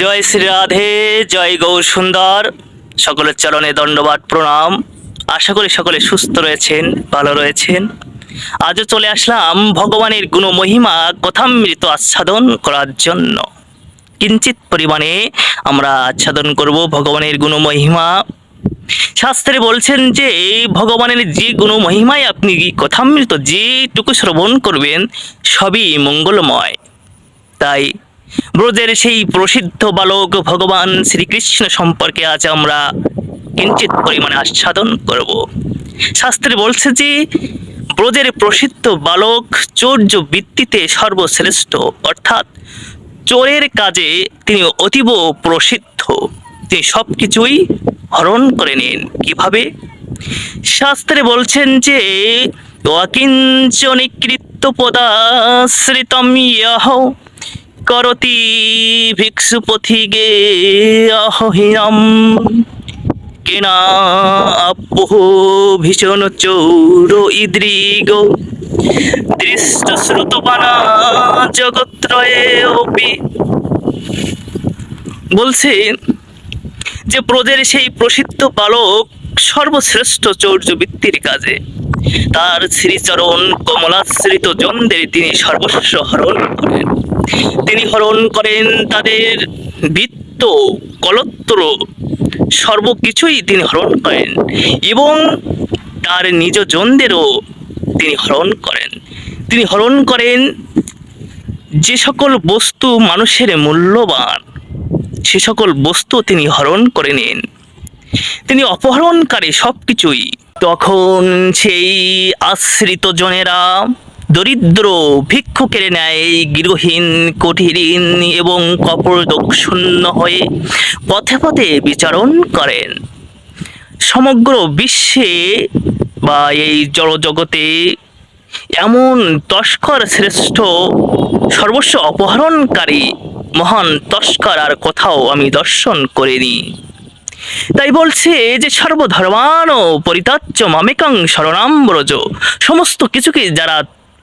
জয় শ্রী রাধে, জয় গৌর সুন্দর সকলের চরণে দণ্ডবাদ, প্রণাম। আশা করি সকলে সুস্থ রয়েছেন, ভালো রয়েছেন। আজও চলে আসলাম ভগবানের গুণ মহিমা কথামৃত আচ্ছাদন করার জন্য। কিঞ্চিত পরিমাণে আমরা আচ্ছাদন করব ভগবানের গুণ মহিমা শাস্ত্রে বলছেন যে, ভগবানের যে গুণ মহিমায় আপনি কথামৃত যেটুকু শ্রবণ করবেন, সবই মঙ্গলময়। তাই ব্রজের সেই প্রসিদ্ধ বালক ভগবান শ্রীকৃষ্ণ সম্পর্কে আজ আমরা কিঞ্চিত পরিমাণে আস্বাদন করব। শাস্ত্রে বলছে যে, ব্রজের প্রসিদ্ধ বালক চৌর্য বৃত্তিতে সর্বশ্রেষ্ঠ, অর্থাৎ চোরের কাজে তিনি অতীব প্রসিদ্ধ। তিনি সব কিছুই হরণ করে নেন। কীভাবে? শাস্ত্রে বলছেন যে অকিঞ্চনিকৃত্য পদাশ্রিতম ইহ করতি ভিক্ষুপথিগে অহীনম কেনা আপহ ভীষণ চৌর ইদৃগ দৃষ্ট শ্রুতবানা জগত্রয়ে অপি বলছে যে ব্রজের সেই প্রসিদ্ধ বালক সর্বশ্রেষ্ঠ চৌর্যবৃত্তির কাজে। তার শ্রীচরণ কমলাশ্রিত জনদের তিনি সর্বস্ব হরণ করেন। তিনি হরণ করেন তাদের বৃত্ত, কলত্র, সর্বকিছুই তিনি হরণ করেন এবং তার নিজ জনদেরও তিনি হরণ করেন। তিনি হরণ করেন যে সকল বস্তু মানুষের মূল্যবান, সে সকল বস্তু তিনি হরণ করে নেন। তিনি অপহরণকারী সব কিছুই তখন সেই আশ্রিত জনেরা দরিদ্র ভিক্ষু কেড়ে নেয় গৃহহীন কঠিহীন এবং কপরদক্ষুণ্ণ হয়ে পথে পথে বিচারণ করেন। সমগ্র বিশ্বে বা এই জড়জগতে এমন তস্কর শ্রেষ্ঠ, সর্বস্ব অপহরণকারী, মহান তস্কর আর কোথাও আমি দর্শন করিনি। তাই বলছে যে সর্বধর্মান পরিতাচ্য মামেকাং শরণাম্রজ সমস্ত কিছুকে যারা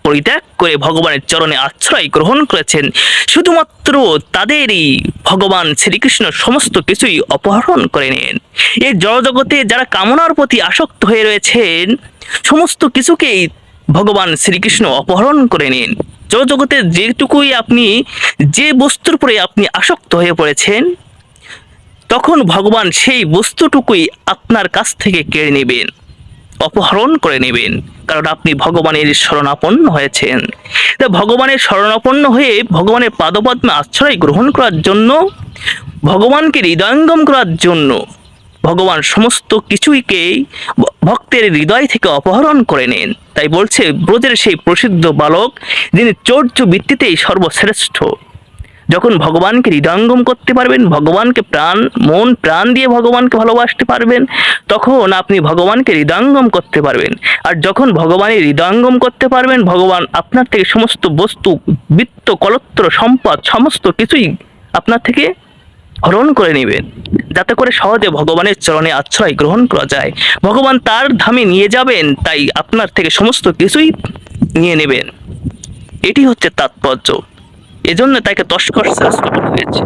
পরিত্যাগ করে ভগবানের চরণে আশ্রয় গ্রহণ করেছেন। শুধুমাত্র তাদেরই ভগবান শ্রীকৃষ্ণ সমস্ত কিছুই অপহরণ করে নেন। এই জড়জগতে যারা কামনার প্রতি আসক্ত হয়ে রয়েছেন, সমস্ত কিছুকেই ভগবান শ্রীকৃষ্ণ অপহরণ করে নেন। জগতে যেটুকুই আপনি, যে বস্তুর উপরে আপনি আসক্ত হয়ে পড়েছেন, তখন ভগবান সেই বস্তুটুকুই আপনার কাছ থেকে কেড়ে নেবেন। অপহরণ করে নেবেন, কারণ আপনি ভগবানের শরণাপন্ন হয়েছেন। তা ভগবানের শরণাপন্ন হয়ে ভগবানের পাদপদ্মে আশ্রয় গ্রহণ করার জন্য, ভগবানকে হৃদয়ঙ্গম করার জন্য, ভগবান সমস্ত কিছুইকেই ভক্তের হৃদয় থেকে অপহরণ করে নেন। তাই বলছে ব্রজের সেই প্রসিদ্ধ বালক, যিনি চৌর্য ভিত্তিতেই সর্বশ্রেষ্ঠ। যখন ভগবানকে হৃদয়ঙ্গম করতে পারবেন, ভগবানকে প্রাণ, মন, প্রাণ দিয়ে ভগবানকে ভালোবাসতে পারবেন, তখন আপনি ভগবানকে হৃদয়ঙ্গম করতে পারবেন। আর যখন ভগবানের হৃদয়ঙ্গম করতে পারবেন, ভগবান আপনার থেকে সমস্ত বস্তু, বৃত্ত, কলত্র, সম্পদ, সমস্ত কিছুই আপনার থেকে হরণ করে নেবেন। যাতে করে সহজে ভগবানের চরণে আশ্রয় গ্রহণ করা যায়। ভগবান তার ধামে নিয়ে যাবেন, তাই আপনার থেকে সমস্ত কিছুই নিয়ে নেবেন। এটি হচ্ছে তাৎপর্য। এজন্য তাকে তস্কর শাস্ত্র বলা হয়েছে।